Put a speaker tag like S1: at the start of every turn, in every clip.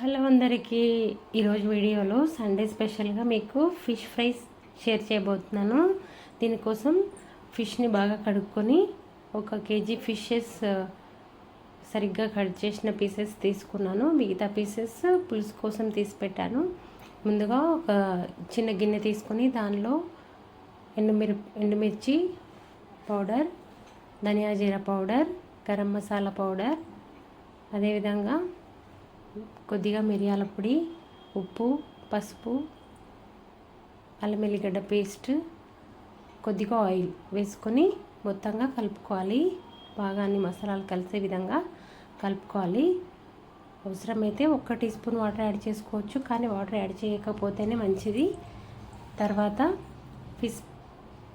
S1: Hello అందరికీ. ఈరోజు వీడియోలో సండే స్పెషల్గా మీకు ఫిష్ ఫ్రైస్ షేర్ చేయబోతున్నాను. దీనికోసం ఫిష్ని బాగా కడుక్కొని ఒక కేజీ ఫిషెస్ సరిగ్గా కట్ చేసిన పీసెస్ తీసుకున్నాను. మిగతా పీసెస్ పులుసు కోసం తీసి పెట్టాను. ముందుగా ఒక చిన్న గిన్నె తీసుకొని దానిలో ఎండుమిర్ ఎండుమిర్చి పౌడర్ ధనియా జీరా పౌడర్ గరం మసాలా పౌడర్ అదేవిధంగా కొద్దిగా మిరియాల పొడి ఉప్పు పసుపు అల్లం ఎల్లిగడ్డ పేస్ట్ కొద్దిగా ఆయిల్ వేసుకొని మొత్తంగా కలుపుకోవాలి. బాగా అన్ని మసాలాలు కలిసే విధంగా కలుపుకోవాలి. అవసరమైతే ఒక్క టీ స్పూన్ వాటర్ యాడ్ చేసుకోవచ్చు కానీ వాటర్ యాడ్ చేయకపోతేనే మంచిది. తర్వాత ఫిష్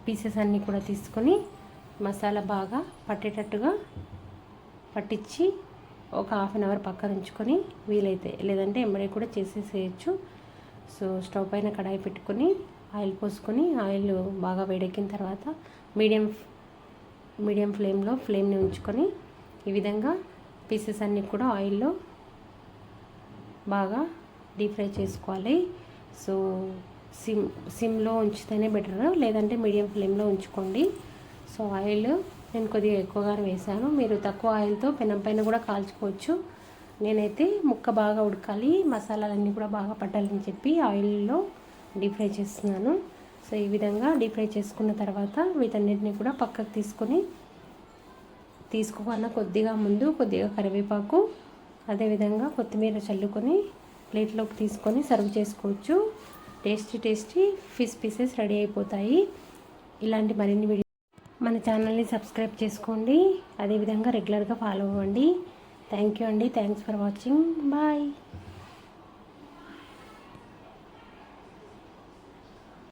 S1: పీసెస్ అన్నీ కూడా తీసుకొని మసాలా బాగా పట్టేటట్టుగా పట్టించి ఒక హాఫ్ అన్ అవర్ పక్కన ఉంచుకొని వీలైతే లేదంటే ఎంబడే కూడా చేసేసేయచ్చు. సో స్టవ్ పైన కడాయి పెట్టుకొని ఆయిల్ పోసుకొని ఆయిల్ బాగా వేడెక్కిన తర్వాత మీడియం మీడియం ఫ్లేమ్లో ఫ్లేమ్ని ఉంచుకొని ఈ విధంగా పీసెస్ అన్నీ కూడా ఆయిల్లో బాగా డీప్ ఫ్రై చేసుకోవాలి. సో సిమ్ సిమ్లో ఉంచితేనే బెటర్ లేదంటే మీడియం ఫ్లేమ్లో ఉంచుకోండి. సో ఆయిల్ నేను కొద్దిగా ఎక్కువగానే వేసాను. మీరు తక్కువ ఆయిల్తో పెనం పైన కూడా కాల్చుకోవచ్చు. నేనైతే ముక్క బాగా ఉడకాలి మసాలాలన్నీ కూడా బాగా పట్టాలని చెప్పి ఆయిల్లో డీప్ ఫ్రై చేస్తున్నాను. సో ఈ విధంగా డీప్ ఫ్రై చేసుకున్న తర్వాత వీటన్నిటిని కూడా పక్కకు తీసుకొని తీసుకోకుండా కొద్దిగా ముందు కొద్దిగా కరివేపాకు అదేవిధంగా కొత్తిమీర చల్లుకొని ప్లేట్లోకి తీసుకొని సర్వ్ చేసుకోవచ్చు. Tasty tasty fish pieces ready అయిపోతాయి. ఇలాంటి మరిన్ని వీడియో మన ఛానల్ని సబ్స్క్రైబ్ చేసుకోండి. అదేవిధంగా రెగ్యులర్గా ఫాలో అవ్వండి. థ్యాంక్ యూ అండి. Thanks for watching. బాయ్.